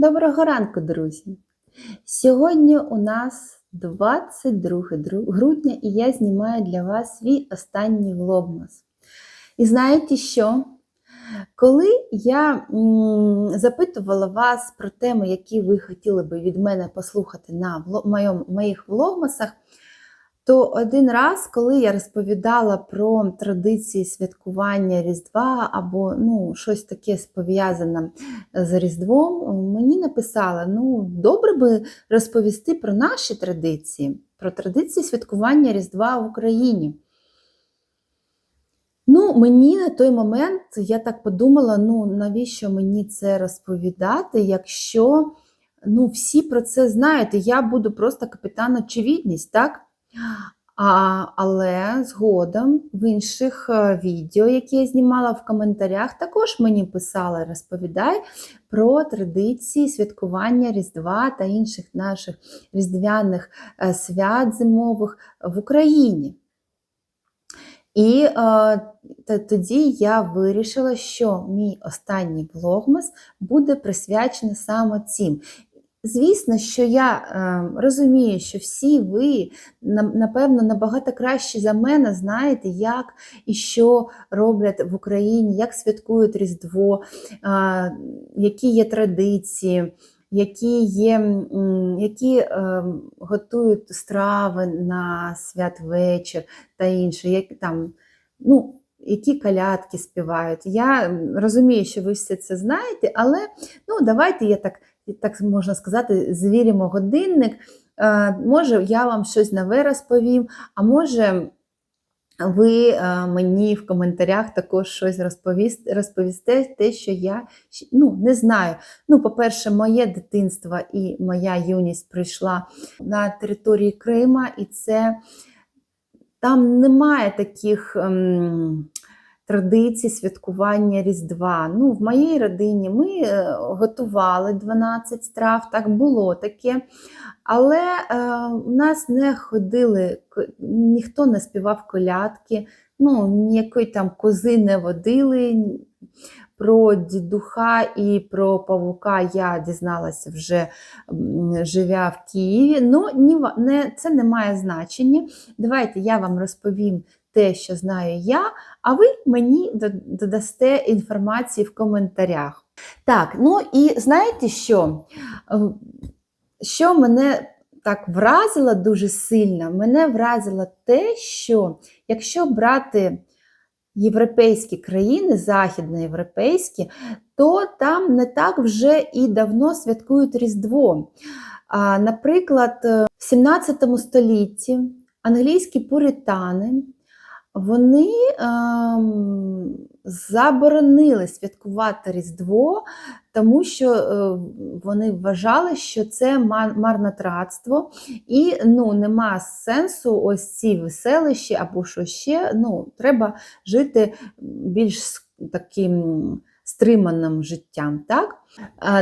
Доброго ранку, друзі! Сьогодні у нас 22 грудня і я знімаю для вас свій останній влогмас. І знаєте що? Коли я запитувала вас про теми, які ви хотіли би від мене послухати на моїх влогмасах, то один раз, коли я розповідала про традиції святкування Різдва або ну, щось таке пов'язане з Різдвом, мені написали: ну, добре би розповісти про наші традиції, про традиції святкування Різдва в Україні. Ну, мені на той момент я так подумала: ну навіщо мені це розповідати, якщо ну, всі про це знають, і я буду просто капітан очевидність, так? А, але згодом в інших е, відео, які я знімала в коментарях, також мені писали, розповідай про традиції святкування Різдва та інших наших різдвяних е, свят зимових в Україні. І е, тоді я вирішила, що мій останній влогмас буде присвячений саме цим. Звісно, що я е, розумію, що всі ви, напевно, набагато краще за мене знаєте, як і що роблять в Україні, як святкують Різдво, е, які є традиції, які, є, які е, готують страви на святвечір та інше, як там, ну, які калятки співають. Я розумію, що ви все це знаєте, але ну, давайте я так, так можна сказати, звіримо годинник. Е, Може, я вам щось нове розповім, а може. Ви е, мені в коментарях також щось розповісте, розповісте, те, що я ну, не знаю. Ну, по-перше, моє дитинство і моя юність прийшла на території Крима, і це там немає таких ем, традицій святкування Різдва. Ну, в моїй родині ми е, готували 12 страв, так було таке. Але е, у нас не ходили, ніхто не співав колядки, ну, ніякої там кози не водили. Про дідуха і про павука я дізналася вже живя в Києві. Ну, ні, не, це не має значення. Давайте я вам розповім те, що знаю я, а ви мені додасте інформації в коментарях. Так, ну і знаєте що? Е, Що мене так вразило дуже сильно? Мене вразило те, що якщо брати європейські країни, західноєвропейські, то там не так вже і давно святкують Різдво. Наприклад, е, в 17 столітті англійські пуритани вони ем, заборонили святкувати Різдво, тому що е, вони вважали, що це мар- марнотратство, і ну, нема сенсу ось ці веселищі або що ще. Ну, треба жити більш таким стриманим життям. Так?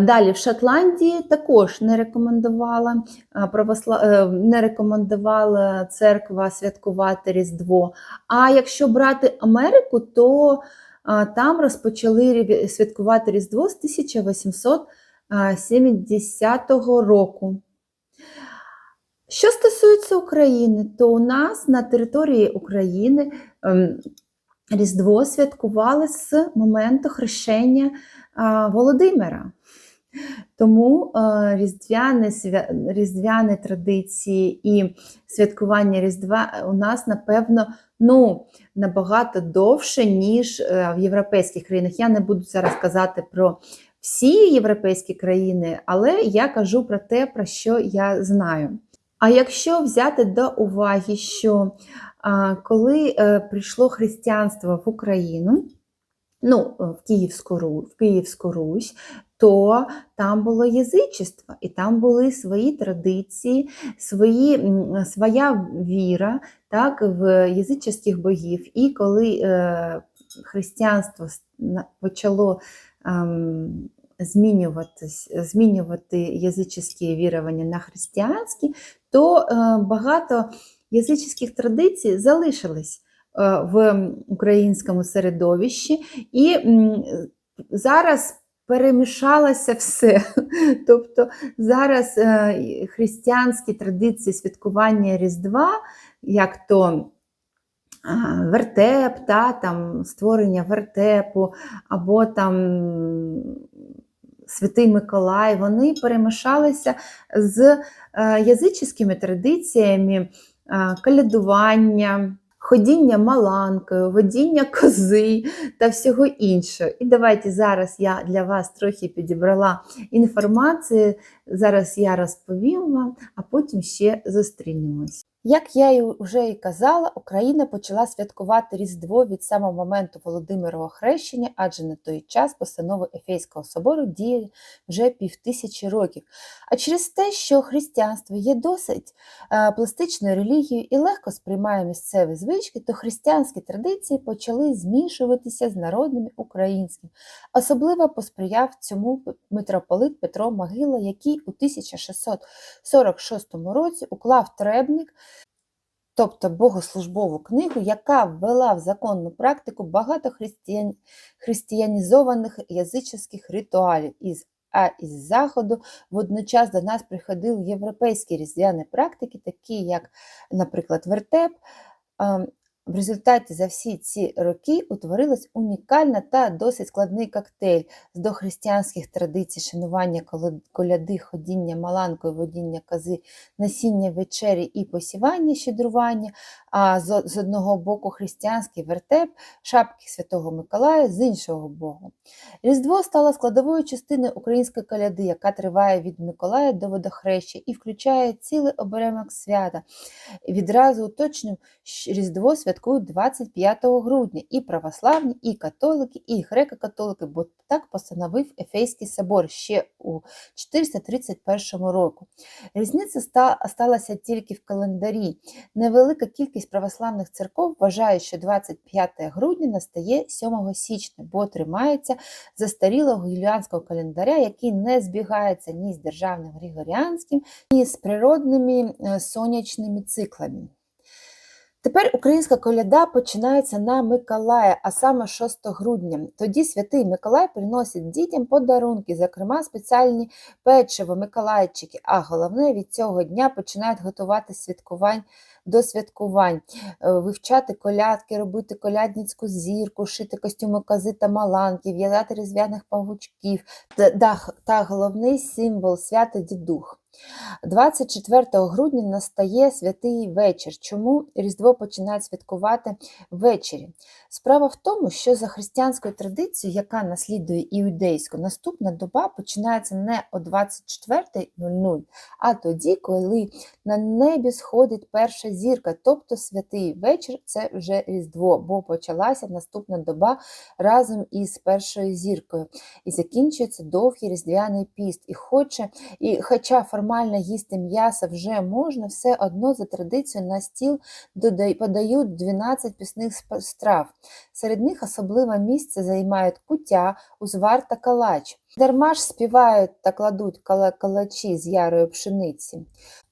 Далі в Шотландії також не рекомендувала е, не рекомендувала церква святкувати Різдво. А якщо брати Америку, то там розпочали святкувати Різдво з 1870 року. Що стосується України, то у нас на території України ем, Різдво святкували з моменту хрещення Володимира. Тому різдвяні, різдвяні традиції і святкування Різдва у нас, напевно, ну, набагато довше, ніж е, в європейських країнах. Я не буду зараз казати про всі європейські країни, але я кажу про те, про що я знаю. А якщо взяти до уваги, що коли е, прийшло християнство в Україну, ну, в Київську, Ру- в Київську Русь, то там було язичество, і там були свої традиції, свої, своя віра так, в язичних богів. І коли е, християнство почало ем, змінювати язичні вірування на християнські, то е, багато язичних традицій залишились е, в українському середовищі. І зараз перемішалося все. Тобто зараз е, християнські традиції святкування Різдва, як то вертеп, та, там, створення вертепу, або там Святий Миколай, вони перемішалися з е, язичськими традиціями калядування, ходіння маланкою, водіння кози та всього іншого. І давайте зараз я для вас трохи підібрала інформацію. Зараз я розповім вам, а потім ще зустрінемось. Як я вже і казала, Україна почала святкувати Різдво від самого моменту Володимирового хрещення, адже на той час постанови Ефейського собору діє вже півтисячі років. А через те, що християнство є досить е, пластичною релігією і легко сприймає місцеві звички, то християнські традиції почали змішуватися з народними українськими. Особливо посприяв цьому митрополит Петро Могила, який у 1646 році уклав требник, тобто богослужбову книгу, яка ввела в законну практику багато християн... християнізованих язичних ритуалів із а із заходу водночас до нас приходили європейські різдвяні практики, такі як, наприклад, вертеп. В результаті за всі ці роки утворилась унікальна та досить складний коктейль з дохристиянських традицій шанування коляди, ходіння маланкою, водіння кози, насіння вечері і посівання, щедрування, а з, одного боку християнський вертеп, шапки Святого Миколая, з іншого боку. Різдво стало складовою частиною української коляди, яка триває від Миколая до водохреща і включає цілий оберемок свята. Відразу уточню, що Різдво святкують 25 грудня і православні, і католики, і греко-католики, бо так постановив Ефейський собор ще у 431 року. Різниця сталася тільки в календарі. Невелика кількість православних церков вважає, що 25 грудня настає 7 січня, бо тримається застарілого юліанського календаря, який не збігається ні з державним григоріанським, ні з природними е, сонячними циклами. Тепер українська коляда починається на Миколая, а саме 6 грудня. Тоді святий Миколай приносить дітям подарунки, зокрема спеціальні печиво, миколайчики. А головне від цього дня починають готувати святкувань до святкувань, е, вивчати колядки, робити колядницьку зірку, шити костюми кози та маланки, в'язати різдвяних павучків та, та, головний символ свята дідух. 24 грудня настає святий вечір. Чому Різдво починають святкувати ввечері? Справа в тому, що за християнською традицією, яка наслідує іудейську, наступна доба починається не о 24.00, а тоді, коли на небі сходить перша зірка, тобто святий вечір це вже Різдво, бо почалася наступна доба разом із першою зіркою. І закінчується довгий різдвяний піст. І, хоче, і хоча формально їсти м'ясо вже можна, все одно за традицією на стіл подають 12 пісних страв. Серед них особливе місце займають куття, узвар та калач. Дарма ж співають та кладуть калачі з ярої пшениці.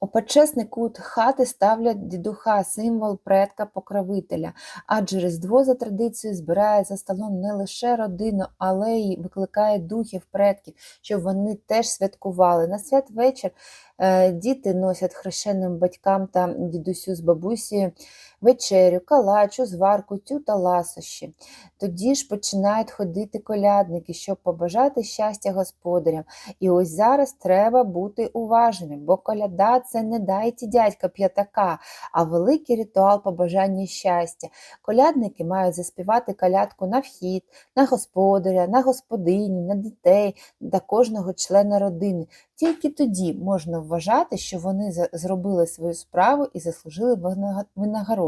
У почесний кут хати ставлять дідуха, символ предка покровителя, адже Різдво за традицією збирає за столом не лише родину, але й викликає духів предків, щоб вони теж святкували. На святвечір вечір діти носять хрещеним батькам та дідусю з бабусею вечерю, калачу, звар, кутю та ласощі. Тоді ж починають ходити колядники, щоб побажати щастя господарям. І ось зараз треба бути уважними, бо коляда це не дайте дядька п'ятака, а великий ритуал побажання щастя. Колядники мають заспівати колядку на вхід, на господаря, на господиню, на дітей та кожного члена родини. Тільки тоді можна вважати, що вони зробили свою справу і заслужили винага-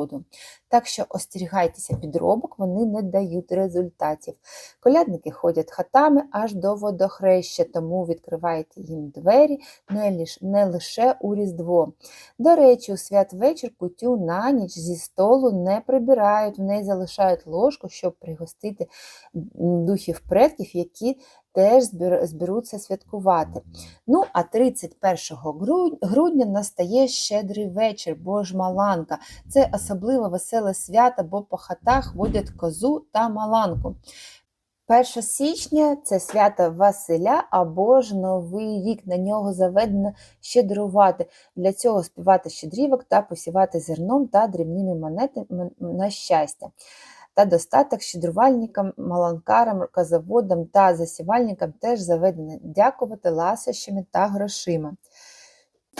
винагороду. Так що остерігайтеся підробок, вони не дають результатів. Колядники ходять хатами аж до водохреща, тому відкривайте їм двері не, лиш, не лише у Різдво. До речі, у святвечір кутю на ніч зі столу не прибирають, в неї залишають ложку, щоб пригостити духів предків, які теж зберуться святкувати. Ну, а 31 грудня настає щедрий вечір, бо ж маланка. Це особливо веселе свято, бо по хатах водять козу та маланку. 1 січня це свято Василя або ж Новий рік. На нього заведено щедрувати. Для цього співати щедрівок та посівати зерном та дрібними монетами на щастя. Та достаток щедрувальникам, маланкарам, рукозаводам та засівальникам теж заведено дякувати ласощами та грошима.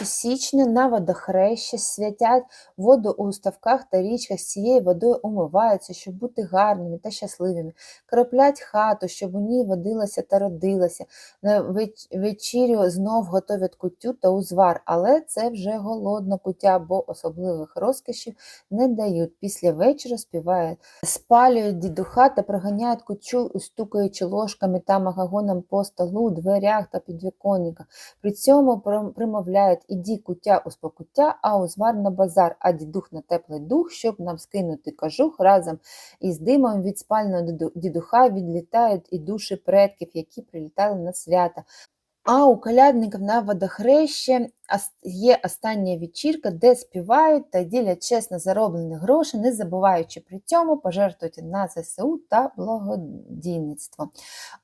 Січня на водохрещі святять воду у ставках та річках з цією водою умиваються, щоб бути гарними та щасливими. Кроплять хату, щоб у ній водилася та родилася. На веч- вечерю знов готовять кутю та узвар, але це вже голодна кутя, бо особливих розкошів не дають. Після вечора співають, спалюють дідуха та проганяють кутю, стукаючи ложками та магагоном по столу, дверях та підвіконниках. При цьому примовляють іді куття у спокуття, а узвар на базар, а дідух на теплий дух, щоб нам скинути кожух разом із димом від спального дідуха відлітають і душі предків, які прилітали на свята. А у колядників на водохрещі є остання вечірка, де співають та ділять чесно зароблені гроші, не забуваючи при цьому пожертвувати на ЗСУ та благодійництво.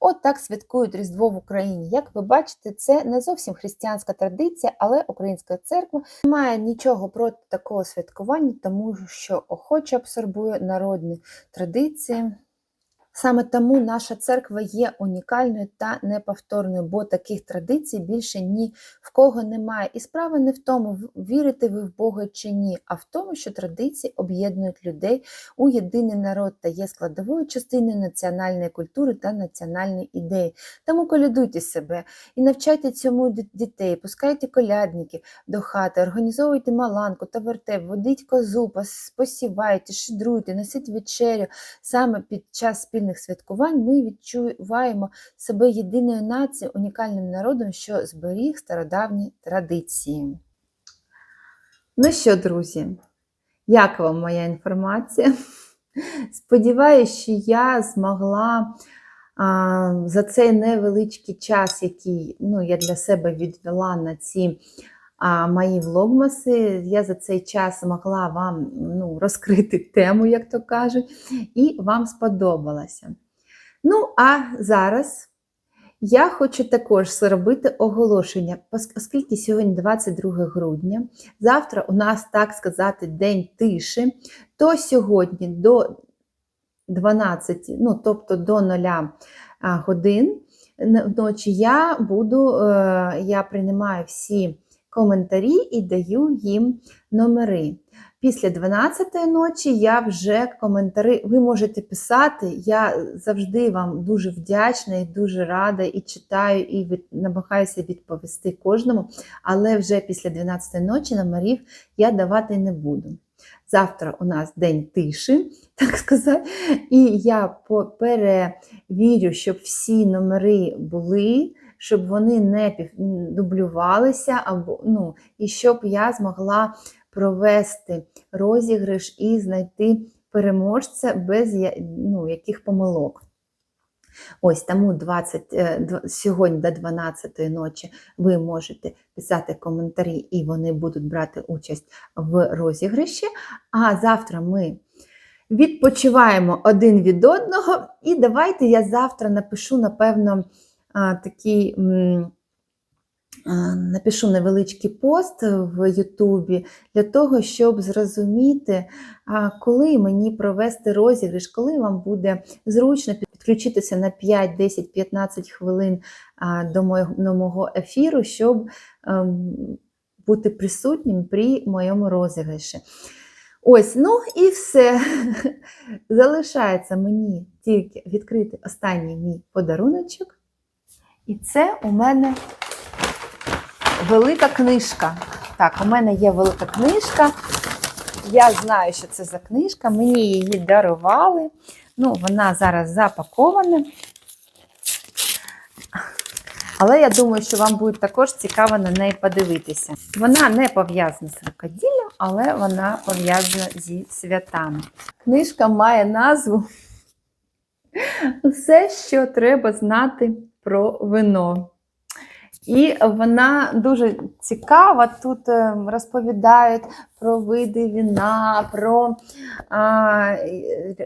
От так святкують Різдво в Україні. Як ви бачите, це не зовсім християнська традиція, але Українська церква не має нічого проти такого святкування, тому що охоче абсорбує народні традиції. Саме тому наша церква є унікальною та неповторною, бо таких традицій більше ні в кого немає. І справа не в тому, вірите ви в Бога чи ні, а в тому, що традиції об'єднують людей у єдиний народ та є складовою частиною національної культури та національної ідеї. Тому колядуйте себе і навчайте цьому дітей, пускайте колядників до хати, організовуйте маланку та вертеп, водіть козу, пос- посівайте, щедруйте, носіть вечерю. Саме під час спільних святкувань ми відчуваємо себе єдиною нацією, унікальним народом, що зберіг стародавні традиції. Ну що, друзі, як вам моя інформація? Сподіваюся, що я змогла а, за цей невеличкий час, який ну, я для себе відвела на ці а, мої влогмаси, я за цей час змогла вам ну, розкрити тему, як то кажуть, і вам сподобалося. Ну, а зараз я хочу також зробити оголошення, оскільки сьогодні 22 грудня, завтра у нас, так сказати, день тиші, то сьогодні до 12, ну тобто до 0 годин вночі я буду, е, я приймаю всі коментарі і даю їм номери. Після 12-ї ночі я вже коментари, ви можете писати. Я завжди вам дуже вдячна і дуже рада і читаю, і від, намагаюся відповісти кожному. Але вже після 12-ї ночі номерів я давати не буду. Завтра у нас день тиші, так сказати, і я перевірю, щоб всі номери були, щоб вони не дублювалися, або, ну, і щоб я змогла провести розіграш і знайти переможця без ну, яких помилок. Ось тому 20, е, сьогодні до 12 ночі ви можете писати коментарі, і вони будуть брати участь в розіграші. А завтра ми відпочиваємо один від одного. І давайте я завтра напишу, напевно, такий. Напишу невеличкий пост в Ютубі для того, щоб зрозуміти, коли мені провести розіграш, коли вам буде зручно підключитися на 5, 10, 15 хвилин до мого ефіру, щоб ем, бути присутнім при моєму розіграші. Ось, ну і все. Залишається мені тільки відкрити останній мій подаруночок. І це у мене велика книжка. Так, у мене є велика книжка. Я знаю, що це за книжка. Мені її дарували. Ну, вона зараз запакована. Але я думаю, що вам буде також цікаво на неї подивитися. Вона не пов'язана з рукоділлям, але вона пов'язана зі святами. Книжка має назву Все, що треба знати про вино. І вона дуже цікава. Тут е, розповідають про види вина, про а,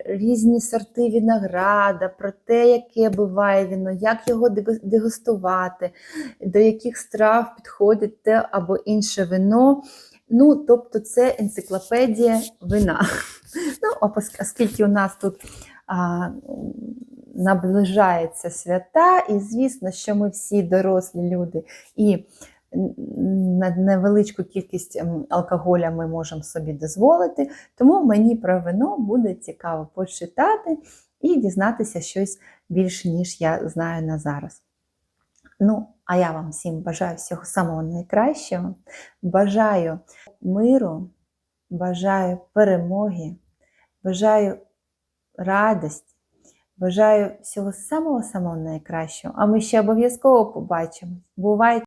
різні сорти винограда, про те, яке буває віно, як його дегустувати, до яких страв підходить те або інше вино. Ну, тобто, це енциклопедія вина. Ну, оскільки у нас тут а, наближаються свята, і звісно, що ми всі дорослі люди, і на невеличку кількість ем, алкоголя ми можемо собі дозволити. Тому мені про вино буде цікаво почитати і дізнатися щось більше, ніж я знаю на зараз. Ну, а я вам всім бажаю всього самого найкращого. Бажаю миру, бажаю перемоги, бажаю радості, бажаю всього самого самого найкращого. А ми ще обов'язково побачимось. Бувайте!